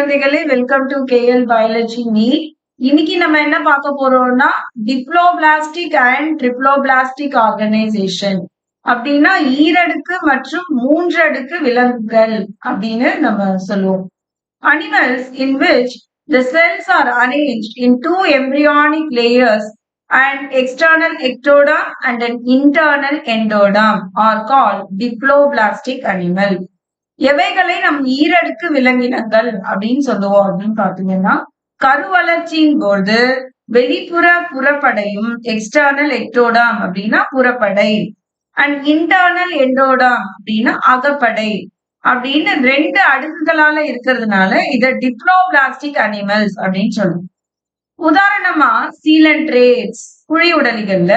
குழந்தைகளே welcome to KL biology நீ இன்னைக்கு நம்ம என்ன பார்க்க போறோம்னா டிப்ளோபிளாஸ்டிக் அண்ட் ட்ரிப்ளோபிளாஸ்டிக் ஆர்கனைசேஷன் அப்படின்னா ஈரடுக்கு மற்றும் மூன்றடுக்கு விலங்குகள் அப்படின்னு நம்ம சொல்லுவோம். Animals in which the cells are arrange in two embryonic layers and external ectoderm and an internal endoderm are call diploblastic animal எவைகளை நம் ஈரடுக்கு விலங்கினங்கள் அப்படின்னு சொல்லுவோம் அப்படின்னு பாத்தீங்கன்னா கருவளர்ச்சியின் போது வெளிப்புற புறப்படையும் எக்ஸ்டர்னல் எக்டோடாம் அப்படின்னா புறப்படை அண்ட் இன்டர்னல் எண்டோடாம் அப்படின்னா அகப்படை அப்படின்னு ரெண்டு அடுக்குகளால இருக்கிறதுனால இத டிப்ளோபிளாஸ்டிக் அனிமல்ஸ் அப்படின்னு சொல்லுவோம். உதாரணமா சீலன்ட்ரேட்ஸ் குழி உடலிகள்ல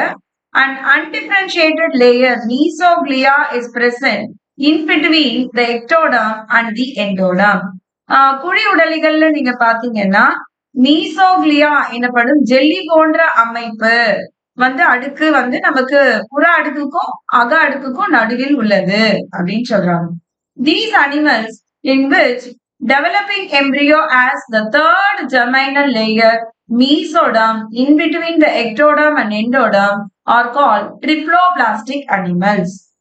and undifferentiated layer mesoglea is present in between the ectoderm and the endoderm குழி உடலிகள்ல நீங்க பாத்தீங்கன்னா மீசோக்லியா எனப்படும் ஜெல்லி போன்ற அமைப்பு வந்து அடுக்கு வந்து நமக்கு புற அடுக்குக்கும் அக அடுக்குக்கும் நடுவில் உள்ளது அப்படின்னு சொல்றாங்க. These animals in which developing as the third third layer layer in between between the and and are call triploblastic animals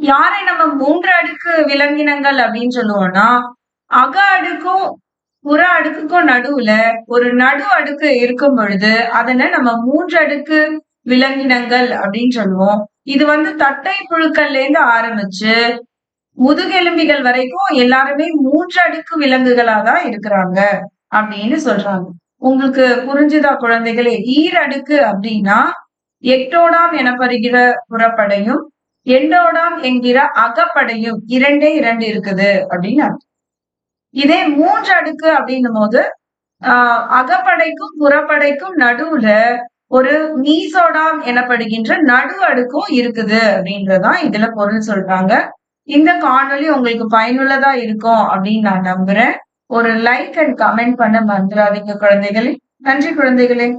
யாரை நம்ம மூன்று அடுக்கு விலங்கினங்கள் அப்படின்னு சொல்லுவோம்னா அக அடுக்கும் புற அடுக்குக்கும் நடுவுல ஒரு நடு அடுக்கு இருக்கும் பொழுது அதனை நம்ம மூன்று அடுக்கு விலங்கினங்கள் அப்படின்னு சொல்லுவோம். இது வந்து தட்டை புழுக்கள்ல இருந்து ஆரம்பிச்சு முதுகெலும்பிகள் வரைக்கும் எல்லாருமே மூன்று அடுக்கு விலங்குகளா தான் இருக்கிறாங்க அப்படின்னு சொல்றாங்க. உங்களுக்கு புரிஞ்சுதா குழந்தைகளே? ஈரடுக்கு அப்படின்னா எக்டோடாம் எனப்படுகிற புறப்படையும் எண்டோடாம் என்கிற அகப்படையும் இரண்டே இரண்டு இருக்குது அப்படின்னு இதே மூன்று அடுக்கு அப்படின்னும் போது ஆஹ் அகப்படைக்கும் புறப்படைக்கும் நடுவுல ஒரு மீசோடாம் எனப்படுகின்ற நடு அடுக்கும் இருக்குது அப்படின்றதான் இதுல பொருள் சொல்றாங்க. இந்த காணொளி உங்களுக்கு பயனுள்ளதா இருக்கும் அப்படின்னு நான் நம்புறேன். ஒரு லைக் அண்ட் கமெண்ட் பண்ண மறந்துடாதீங்க குழந்தைகளே. நன்றி குழந்தைகளே.